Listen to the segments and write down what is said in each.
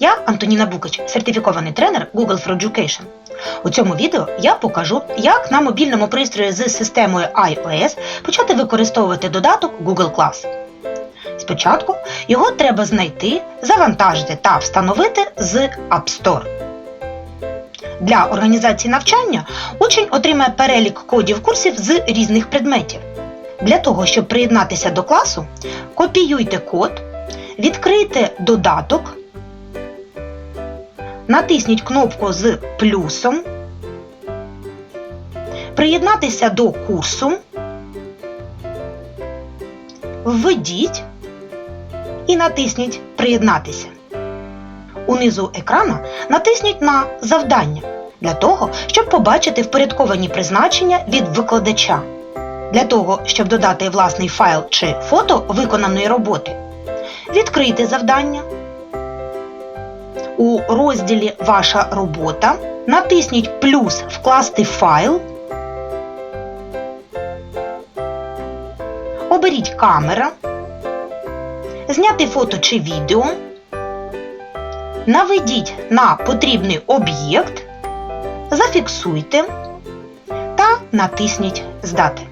Я Антоніна Букач, сертифікований тренер Google for Education. У цьому відео я покажу, як на мобільному пристрої з системою iOS почати використовувати додаток Google Class. Спочатку його треба знайти, завантажити та встановити з App Store. Для організації навчання учень отримає перелік кодів курсів з різних предметів. Для того, щоб приєднатися до класу, копіюйте код, відкрийте додаток, натисніть кнопку з плюсом, приєднатися до курсу, введіть і натисніть Приєднатися. Унизу екрана натисніть на Завдання для того, щоб побачити впорядковані призначення від викладача. Для того, щоб додати власний файл чи фото виконаної роботи, відкрийте завдання. У розділі Ваша робота натисніть плюс Вкласти файл. Оберіть камера, зняти фото чи відео. Наведіть на потрібний об'єкт, зафіксуйте та натисніть Здати.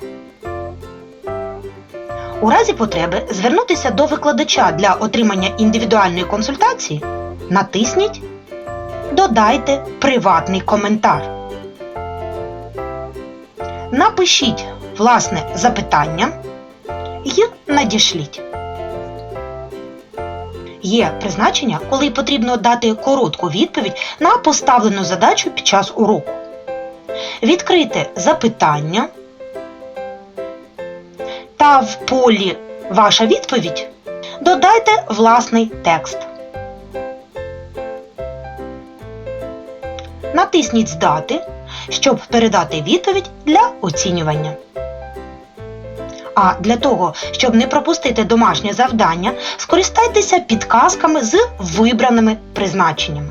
У разі потреби звернутися до викладача для отримання індивідуальної консультації натисніть Додайте приватний коментар. Напишіть власне запитання і надішліть. Є призначення, коли потрібно дати коротку відповідь на поставлену задачу під час уроку. Відкрийте запитання та в полі Ваша відповідь додайте власний текст. Натисніть Здати, щоб передати відповідь для оцінювання. А для того, щоб не пропустити домашнє завдання, скористайтеся підказками з вибраними призначеннями.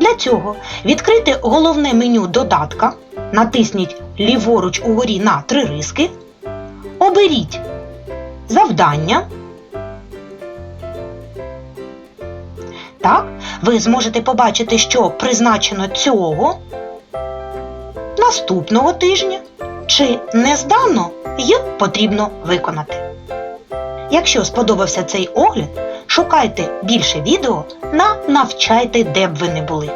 Для цього відкрийте головне меню додатка, натисніть ліворуч угорі на три риски, оберіть завдання. Так, ви зможете побачити, що призначено цього, наступного тижня чи не здано й потрібно виконати. Якщо сподобався цей огляд, шукайте більше відео на навчайте, де б ви не були.